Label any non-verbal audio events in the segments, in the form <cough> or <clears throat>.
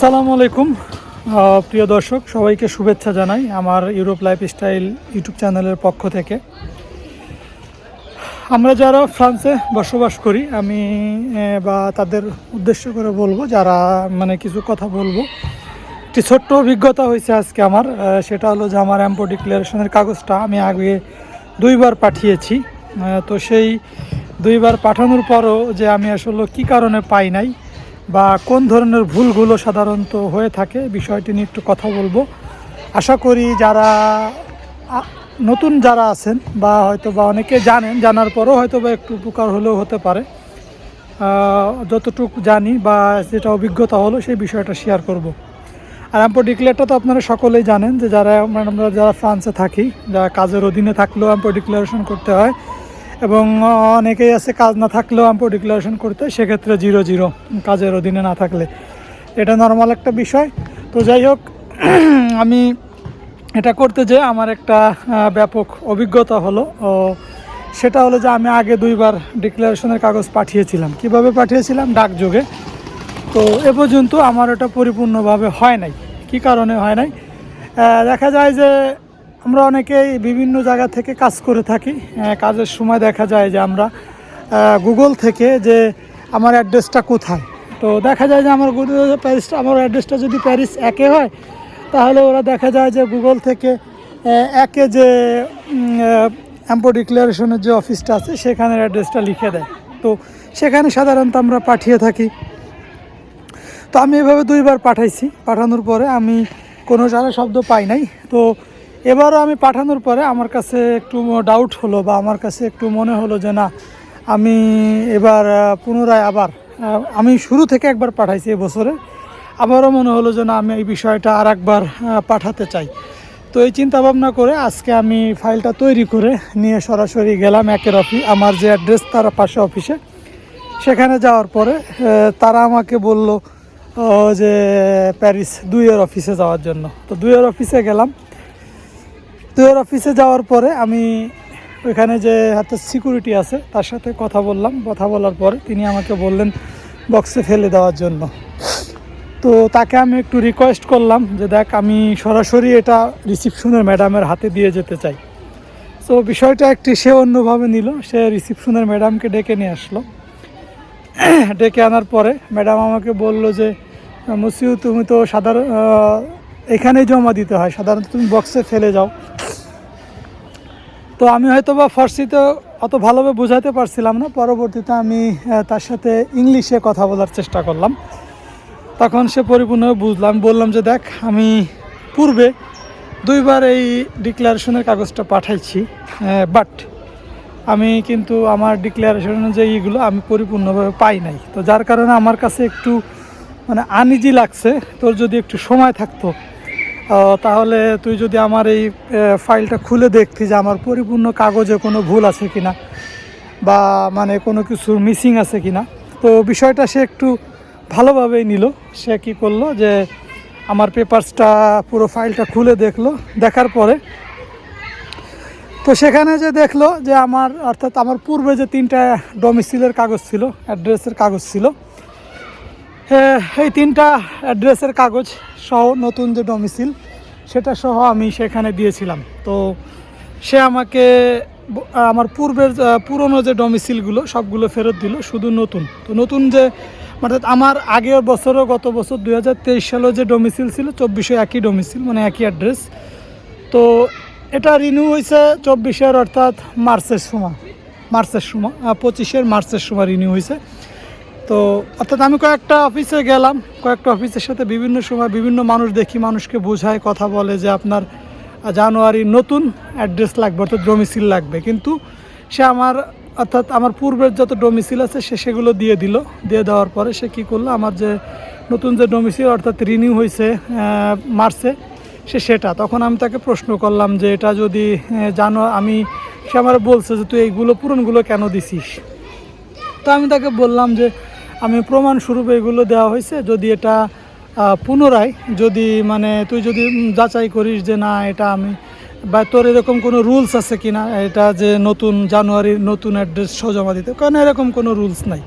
আসসালামু আলাইকুম। প্রিয় দর্শক, সবাইকে শুভেচ্ছা জানাই আমার ইউরোপ লাইফস্টাইল ইউটিউব চ্যানেলের পক্ষ থেকে। আমরা যারা ফ্রান্সে বসবাস করি, আমি বা তাদের উদ্দেশ্য করে বলব, যারা মানে কিছু কথা বলব। একটি ছোট্ট অভিজ্ঞতা হয়েছে আজকে আমার সেটা হলো যে আমার অ্যাম্পো ডিক্লারেশনের কাগজটা আমি আগে দুইবার পাঠিয়েছি। তো সেই দুইবার পাঠানোর পরও যে আমি আসলে কি কারণে পাই নাই বা কোন ধরনের ভুলগুলো সাধারণত হয়ে থাকে, বিষয়টি নিয়ে একটু কথা বলব আশা করি যারা নতুন যারা আছেন বা হয়তো বা অনেকে জানেন, জানার পরও হয়তো বা একটু উপকার হলেও হতে পারে যতটুকু জানি বা যেটা অভিজ্ঞতা হলো সেই বিষয়টা শেয়ার করব। আর অ্যাম্পো ডিক্লেয়ারটা তো আপনারা সকলেই জানেন যে যারা, আমরা যারা ফ্রান্সে থাকি, যারা কাজের অধীনে থাকলেও অ্যাম্পো ডিক্লারেশন করতে হয় এবং অনেকেই আছে কাজ না থাকলেও অ্যাম্পো ডিক্লারেশন করতে, সেক্ষেত্রে জিরো জিরো কাজের অধীনে না থাকলে। এটা নর্মাল একটা বিষয়। তো যাই হোক, <clears throat> আমি এটা করতে যে আমার একটা ব্যাপক অভিজ্ঞতা হলো। সেটা হলো যে আমি আগে দুইবার ডিক্লারেশনের কাগজ পাঠিয়েছিলাম। কীভাবে পাঠিয়েছিলাম? ডাকযোগে তো এ পর্যন্ত আমার ওটা পরিপূর্ণভাবে হয় নাই। কি কারণে হয় নাই? দেখা যায় যে আমরা অনেকেই বিভিন্ন জায়গা থেকে কাজ করে থাকি। কাজের সময় দেখা যায় যে আমরা গুগল থেকে যে আমার অ্যাড্রেসটা কোথায়। তো দেখা যায় যে আমার গুগল- প্যারিসটা আমার অ্যাড্রেসটা যদি প্যারিস একে হয়, তাহলে ওরা দেখা যায় যে গুগল থেকে একে যে অ্যাম্পো ডিক্লারেশনের যে অফিসটা আছে, সেখানের অ্যাড্রেসটা লিখে দেয়। তো সেখানে সাধারণত আমরা পাঠিয়ে থাকি। তো আমি এভাবে দুইবার পাঠাইছি। পাঠানোর পরে আমি কোনো সারা শব্দ পাই নাই। তো এবারও আমি পাঠানোর পরে আমার কাছে একটু ডাউট হলো বা আমার কাছে একটু মনে হলো যে না, আমি এবার পুনরায় আবার আমি শুরু থেকে একবার পাঠাইছি এবছরে আবারও মনে হলো যে না, আমি এই বিষয়টা আর একবার পাঠাতে চাই। তো এই চিন্তা ভাবনা করে আজকে আমি ফাইলটা তৈরি করে নিয়ে সরাসরি গেলাম একের অফিস আমার যে অ্যাড্রেস তার পাশে অফিসে সেখানে যাওয়ার পরে তারা আমাকে বলল যে প্যারিস দুইয়ের অফিসে যাওয়ার জন্য। তো দুইয়ের অফিসে গেলাম। দুইয়ের অফিসে যাওয়ার পরে আমি ওইখানে যে হাতে সিকিউরিটি আছে, তার সাথে কথা বললাম। কথা বলার পরে তিনি আমাকে বললেন বক্সে ফেলে দেওয়ার জন্য। তো তাকে আমি একটু রিকোয়েস্ট করলাম যে, দেখ, আমি সরাসরি এটা রিসিপশনের ম্যাডামের হাতে দিয়ে যেতে চাই। তো বিষয়টা একটি সে অন্যভাবে নিল। সে রিসিপশনের ম্যাডামকে ডেকে নিয়ে আসলো। ডেকে আনার পরে ম্যাডাম আমাকে বলল যে, মুসিউ, তুমি তো সাধারণ এখানেই জমা দিতে হয়। সাধারণত তুমি বক্সে ফেলে যাও। তো আমি হয়তো বা ফার্সিতে অত ভালোভাবে বোঝাতে পারছিলাম না। পরবর্তীতে আমি তার সাথে ইংলিশে কথা বলার চেষ্টা করলাম। তখন সে পরিপূর্ণভাবে বুঝলাম, বললাম যে দেখ, আমি পূর্বে দুইবার এই ডিক্লারেশনের কাগজটা পাঠাইছি বাট আমি কিন্তু আমার ডিক্লারেশনের যে ইগুলো আমি পরিপূর্ণভাবে পাই নাই। তো যার কারণে আমার কাছে একটু মানে আনইজি লাগছে, তোর যদি একটু সময় থাকতো তাহলে তুই যদি আমার এই ফাইলটা খুলে দেখতি যে আমার পরিপূর্ণ কাগজে কোনো ভুল আছে কিনা বা মানে কোনো কিছু মিসিং আছে কিনা। তো বিষয়টা সে একটু ভালোভাবেই নিল। সে কি করল যে আমার পেপারসটা পুরো ফাইলটা খুলে দেখল। দেখার পরে তো সেখানে যে দেখল যে আমার, অর্থাৎ আমার পূর্বে যে তিনটা ডোমিসিলের কাগজ ছিল অ্যাড্রেসের কাগজ ছিল এই তিনটা অ্যাড্রেসের কাগজ সহ নতুন যে ডোমিসিল সেটা সহ আমি সেখানে দিয়েছিলাম। তো সে আমাকে আমার পূর্বের পুরনো যে ডোমিসিলগুলো সবগুলো ফেরত দিল, শুধু নতুন। তো নতুন যে, অর্থাৎ আমার আগের বছরও গত বছর দুই হাজার তেইশ সালেও যে ডোমিসিল ছিল, চব্বিশে একই ডোমিসিল মানে একই অ্যাড্রেস তো এটা রিনিউ হয়েছে চব্বিশের, অর্থাৎ মার্চের সময় মার্চের সময় পঁচিশের মার্চের সময় রিনিউ হয়েছে। তো, অর্থাৎ আমি কয়েকটা অফিসে গেলাম, কয়েকটা অফিসের সাথে বিভিন্ন সময় বিভিন্ন মানুষ দেখি, মানুষকে বোঝায়, কথা বলে যে আপনার জানুয়ারি নতুন অ্যাড্রেস লাগবে, অর্থাৎ ডোমিসিল লাগবে। কিন্তু সে আমার, অর্থাৎ আমার পূর্বের যত ডোমিসিল আছে, সে সেগুলো দিয়ে দিল। দিয়ে দেওয়ার পরে সে কী করল, আমার যে নতুন যে ডোমিসিল অর্থাৎ রিনিউ হয়েছে মার্চে, সে সেটা। তখন আমি তাকে প্রশ্ন করলাম যে, এটা যদি জানো আমি, সে আমার বলছে যে, তুই এইগুলো পূরণগুলো কেন দিছিস? তো আমি তাকে বললাম যে আমি প্রমাণস্বরূপ এগুলো দেওয়া হয়েছে। যদি এটা পুনরায় যদি মানে তুই যদি যাচাই করিস যে না, এটা আমি বা তোর এরকম কোনো রুলস আছে কি না এটা যে নতুন জানুয়ারির নতুন অ্যাড্রেস জমা দিতে, কারণ এরকম কোনো রুলস নাই।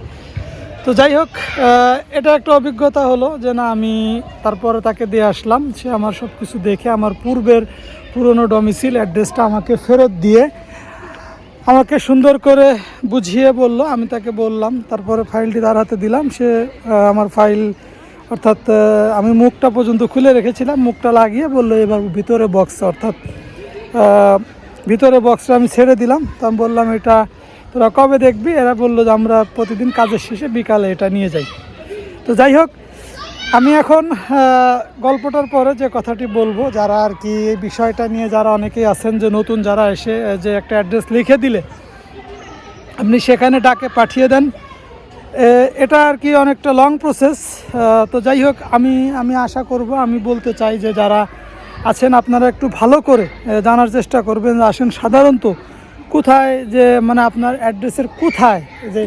তো যাই হোক এটা একটা অভিজ্ঞতা হলো যে না, আমি তারপরে তাকে দিয়ে আসলাম। সে আমার সব কিছু দেখে আমার পূর্বের পুরনো ডমিসিল অ্যাড্রেসটা আমাকে ফেরত দিয়ে আমাকে সুন্দর করে বুঝিয়ে বলল, আমি তাকে বললাম, তারপরে ফাইলটি তার হাতে দিলাম, সে আমার ফাইল অর্থাৎ আমি মুখটা পর্যন্ত খুলে রেখেছিলাম, মুখটা লাগিয়ে বলল, এবার ভিতরে বক্স অর্থাৎ ভিতরে বক্সটা আমি ছেড়ে দিলাম, তো আমি বললাম, এটা তোরা কবে দেখবি? এরা বলল যে, আমরা প্রতিদিন কাজের শেষে বিকালে এটা নিয়ে যাই। তো যাই হোক আমি এখন গল্পটার পরে যে কথাটি বলব, যারা আর কি এই বিষয়টা নিয়ে যারা অনেকেই আছেন যে নতুন যারা এসে যে একটা অ্যাড্রেস লিখে দিলে, আপনি সেখানে ডাকে পাঠিয়ে দেন। এটা আর কি অনেকটা লং প্রসেস তো যাই হোক, আমি আমি আশা করব, আমি বলতে চাই যে যারা আছেন, আপনারা একটু ভালো করে জানার চেষ্টা করবেন। আসেন সাধারণত কোথায় যে মানে আপনার অ্যাড্রেসের কোথায় যে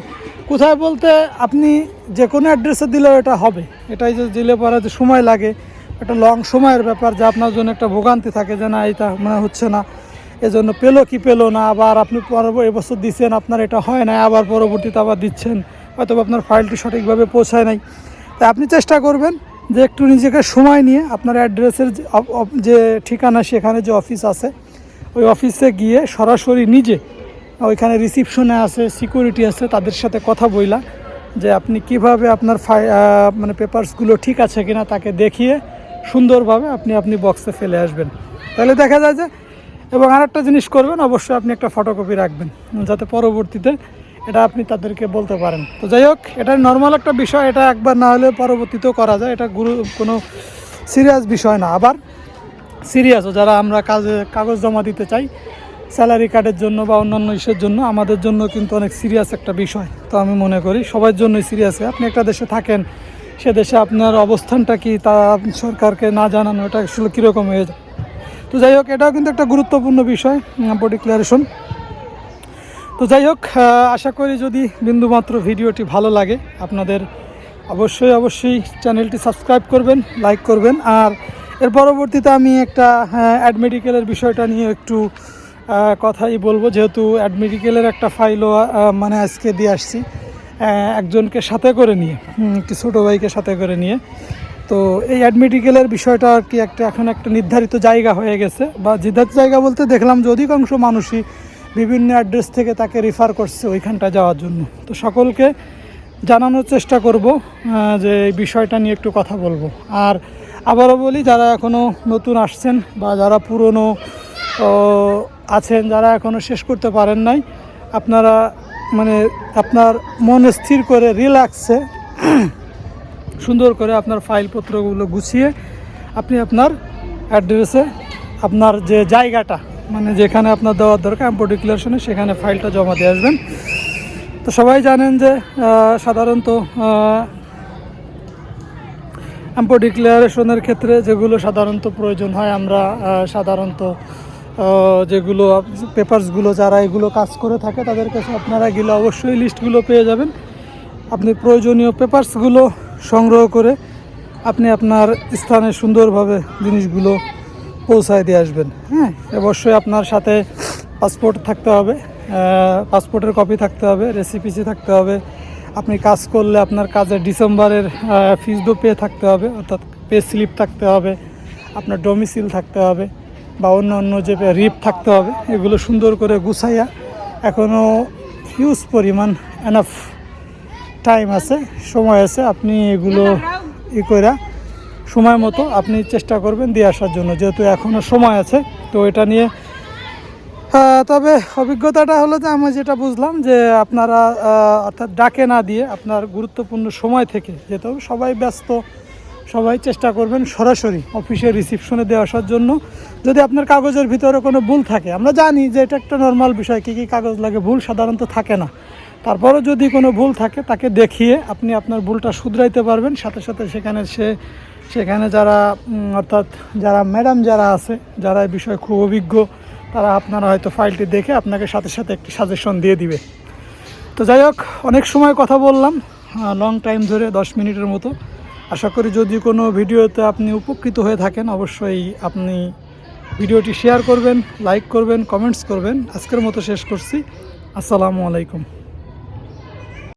কোথায় বলতে আপনি যে কোনো অ্যাড্রেসে দিলেও এটা হবে। এটাই যে দিলে পরে যে সময় লাগে, একটা লং সময়ের ব্যাপার যে আপনার জন্য একটা ভোগান্তি থাকে যে না, এটা মানে হচ্ছে না, এজন্য পেল কি পেল না, আবার আপনি পরবর্তী এবছর দিচ্ছেন আপনার এটা হয় না আবার পরবর্তীতে আবার দিচ্ছেন হয়তো আপনার ফাইলটি সঠিকভাবে পৌঁছায় নাই। তাই আপনি চেষ্টা করবেন যে একটু নিজেকে সময় নিয়ে আপনার অ্যাড্রেসের যে ঠিকানা, সেখানে যে অফিস আছে, ওই অফিসে গিয়ে সরাসরি নিজে ওইখানে রিসিপশনে আছে সিকিউরিটি আছে, তাদের সাথে কথা বইলা যে আপনি কীভাবে আপনার ফাই মানে পেপারসগুলো ঠিক আছে কিনা তাকে দেখিয়ে সুন্দরভাবে আপনি আপনি বক্সে ফেলে আসবেন। তাহলে দেখা যায় যে, এবং আরেকটা জিনিস করবেন, অবশ্যই আপনি একটা ফটোকপি রাখবেন, যাতে পরবর্তীতে এটা আপনি তাদেরকে বলতে পারেন। তো যাই হোক, এটা নর্মাল একটা বিষয়, এটা একবার না হলে পরবর্তীতেও করা যায়, এটা গুরু, কোনো সিরিয়াস বিষয় না। আবার সিরিয়াসও যারা আমরা কাজে, কাগজ জমা দিতে চাই স্যালারি কার্ডের জন্য বা অন্যান্য ইস্যুর জন্য আমাদের জন্য কিন্তু অনেক সিরিয়াস একটা বিষয়। তো আমি মনে করি সবার জন্যই সিরিয়াস আপনি একটা দেশে থাকেন, সে দেশে আপনার অবস্থানটা কি, তা সরকারকে না জানানো, এটা আসলে কীরকম হয়ে যায়? তো যাই হোক, এটাও কিন্তু একটা গুরুত্বপূর্ণ বিষয় ডিক্লারেশন তো যাই হোক আশা করি যদি বিন্দুমাত্র ভিডিওটি ভালো লাগে, আপনাদের অবশ্যই অবশ্যই চ্যানেলটি সাবস্ক্রাইব করবেন, লাইক করবেন। আর এর পরবর্তীতে আমি একটা অ্যাড মেডিকেলের বিষয়টা নিয়ে একটু কথাই বলব, যেহেতু অ্যাড মেডিকেলের একটা ফাইলও মানে আজকে দিয়ে আসছি একজনকে সাথে করে নিয়ে একটি ছোটো ভাইকে সাথে করে নিয়ে। তো এই অ্যাডমেডিকেলের বিষয়টা আর কি একটা, এখন একটা নির্ধারিত জায়গা হয়ে গেছে, বা নির্ধারিত জায়গা বলতে দেখলাম যে অধিকাংশ মানুষই বিভিন্ন অ্যাড্রেস থেকে তাকে রিফার করছে ওইখানটা যাওয়ার জন্য। তো সকলকে জানানোর চেষ্টা করব যে এই বিষয়টা নিয়ে একটু কথা বলব। আর আবারও বলি, যারা এখনও নতুন আসছেন বা যারা পুরনো আছেন, যারা এখনও শেষ করতে পারেন নাই, আপনারা মানে আপনার মন স্থির করে রিল্যাক্সে সুন্দর করে আপনার ফাইলপত্রগুলো গুছিয়ে আপনি আপনার অ্যাড্রেসে আপনার যে জায়গাটা মানে যেখানে আপনার দেওয়ার দরকার এম্পো ডিক্লারেশনে সেখানে ফাইলটা জমা দিয়ে আসবেন। তো সবাই জানেন যে সাধারণত এম্পো ডিক্লারেশনের ক্ষেত্রে যেগুলো সাধারণত প্রয়োজন হয়, আমরা সাধারণত যেগুলো পেপারসগুলো যারা এগুলো কাজ করে থাকে, তাদের কাছে আপনারা গেলে অবশ্যই লিস্টগুলো পেয়ে যাবেন। আপনি প্রয়োজনীয় পেপারসগুলো সংগ্রহ করে আপনি আপনার স্থানে সুন্দরভাবে জিনিসগুলো পৌঁছায় দিয়ে আসবেন। হ্যাঁ অবশ্যই আপনার সাথে পাসপোর্ট থাকতে হবে পাসপোর্টের কপি থাকতে হবে রেসিপিসি থাকতে হবে। আপনি কাজ করলে আপনার কাজের ডিসেম্বরের দো পে থাকতে হবে, অর্থাৎ পে স্লিপ থাকতে হবে, আপনার ডোমিসিল থাকতে হবে। বা অন্য অন্য যে রিপ থাকতে হবে, এগুলো সুন্দর করে গুছাইয়া এখনও হিউজ পরিমাণ এনাফ টাইম আছে, সময় আছে, আপনি এগুলো ই করে সময় মতো আপনি চেষ্টা করবেন দিয়ে আসার জন্য, যেহেতু এখনও সময় আছে, তো এটা নিয়ে তবে অভিজ্ঞতাটা হলো যে আমি যেটা বুঝলাম যে আপনারা অর্থাৎ ডাকে না দিয়ে আপনার গুরুত্বপূর্ণ সময় থেকে যেহেতু সবাই ব্যস্ত সবাই চেষ্টা করবেন সরাসরি অফিসে রিসিপশনে দিয়ে আসার জন্য। যদি আপনার কাগজের ভিতরে কোনো ভুল থাকে, আমরা জানি যে এটা একটা নর্মাল বিষয়, কী কী কাগজ লাগে, ভুল সাধারণত থাকে না। তারপরও যদি কোনো ভুল থাকে, তাকে দেখিয়ে আপনি আপনার ভুলটা শুধরাইতে পারবেন। সাথে সাথে সেখানে সে, সেখানে যারা অর্থাৎ যারা ম্যাডাম যারা আছে, যারা এই বিষয়ে খুব অভিজ্ঞ, তারা আপনারা হয়তো ফাইলটি দেখে আপনাকে সাথে সাথে একটি সাজেশন দিয়ে দিবে। তো যাই হোক, অনেক সময় কথা বললাম লং টাইম ধরে, দশ মিনিটের মতো। আশা করি যদি কোনো ভিডিওতে আপনি উপকৃত হয়ে থাকেন, অবশ্যই আপনি ভিডিওটি শেয়ার করবেন লাইক করবেন কমেন্টস করবেন। আজকের মতো শেষ করছি। আসসালামু আলাইকুম।